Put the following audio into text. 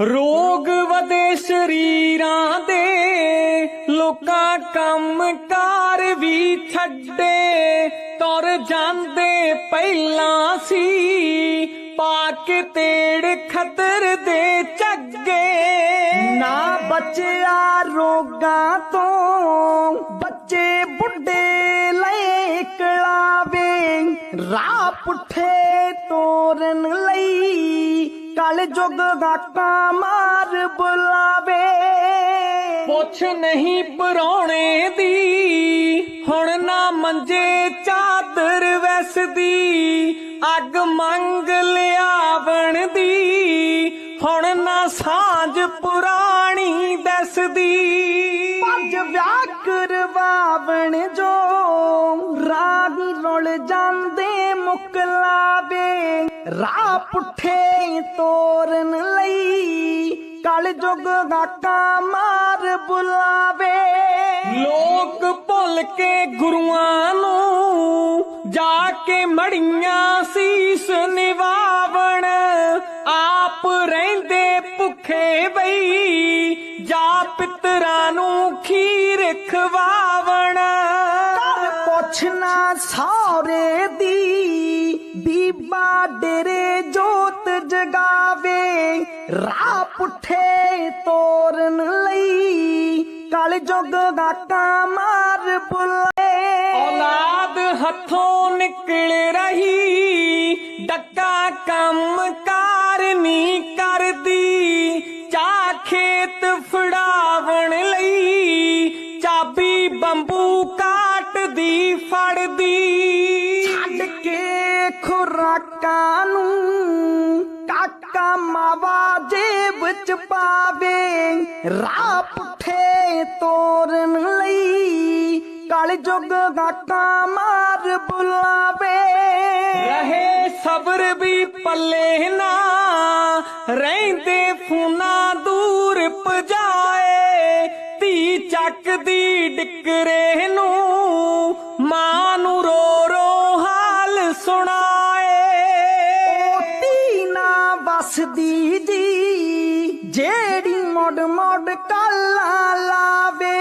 ਰੋਗ ਵਧੇ ਸ਼ਰੀਰਾਂ ਦੇ, ਲੋਕਾਂ ਕੰਮ ਕਾਰ ਵੀ ਛੱਡੇ। ਤੁਰ ਜਾਂਦੇ ਪਹਿਲਾਂ ਸੀ ਪਾ ਕੇ ਤੇੜ ਖਤਰ ਦੇ ਝੱਗੇ। ਨਾ ਬਚਿਆ ਰੋਗਾਂ ਤੋਂ, ਬੱਚੇ ਬੁੱਢੇ ਲੈ ਕਲਾਵੇ ਰਾਹ ਪੁੱਠੇ ਤੋਰਨ ਲਈ ਕਲ ਜੁਗ ਗਾਕਾਂ ਮਾਰ ਬੁਲਾਵੇ। ਪੁੱਛ ਨਹੀਂ ਪਰੋਣੇ ਦੀ ਹੁਣ ਨਾ ਮੰਜੇ ਚਾਦਰ ਵੈਸਦੀ ਅੱਗ ਮੰਗ ਲਿਆਵਣ ਦੀ ਹੁਣ ਨਾ ਸਾਂਝ ਪੁਰਾਣੀ ਦਸਦੀ। ਭੱਜ ਵਿਆਹ ਕਰਵਾਵਣ ਜੋ ਰਾਗੀ ਰੁਲ ਜਾਂਦੇ ਮੁਕਲਾਵੇ ਰਾਹ ਪੁੱਠੇ ਤੋਰਨ ਲਈ ਕਲ ਜੁਗ ਗਾਕਾਂ ਮਾਰ ਬੁਲਾਵੇ। ਲੋਕ ਭੁੱਲ ਕੇ ਗੁਰੂਆਂ ਨੂੰ ਜਾ ਕੇ ਮੜੀਆਂ ਸੀਸ ਨਿਵਾਵਣ। ਆਪ ਰਹਿੰਦੇ ਭੁੱਖੇ ਬਈ, ਜਾ ਪਿਤਰਾਂ ਨੂੰ ਖੀਰ ਖਵਾ ਘਰ ਪੁੱਛਣਾ ਦੀ। ਬੀਬਾ ਡੇਰੇ ਜੋਤ ਜਗਾਵੇ, ਰਾਹ ਪੁੱਠੇ ਤੋਰਨ ਲਈ। ਕਲ ਜੁਗ ਗਾਕਾਂ ਮਾਰ ਬੁਲੇ ਔਲਾਦ ਹੱਥੋਂ ਨਿਕਲ ਰਹੀ, ਡੱਕਾ ਕੰਮ ਕਾਰ ਨਹੀਂ ਕਰਦੀ। ਚਾ ਖੇਤ ਫੜਾਵਣ ਲਈ, ਚਾਬੀ ਬੰਬੂ ਕਾਟਦੀ ਫੜਦੀ। ਛੱਡ ਕੇ ਖੁਰਾਕਾਂ ਨੂੰ ਕਾਕਾ ਮਾਵਾ ਜੇਬ ਚ ਪਾਵੇ ਰਾਹ ਪੁੱਠੇ ਤੋਰਨ ਲਈ ਕਲ ਜੁਗ ਗਾਕਾਂ ਮਾਰ ਬੁਲਾਵੇ। ਰਹੇ ਸਬਰ ਵੀ ਪੱਲੇ ਨਾ ਰਹਿੰਦੇ ਫੂਨਾ ਧੀ ਡਿਕਰੇ ਨੂੰ ਮਾਂ ਨੂੰ ਰੋ ਰੋ ਹਾਲ ਸੁਣਾਏ। ਓਟੀ ਨਾ ਵਸਦੀ ਦੀ ਜਿਹੜੀ ਮੋੜ ਮੋੜ ਕਾਲਾ ਲਾਵੇ।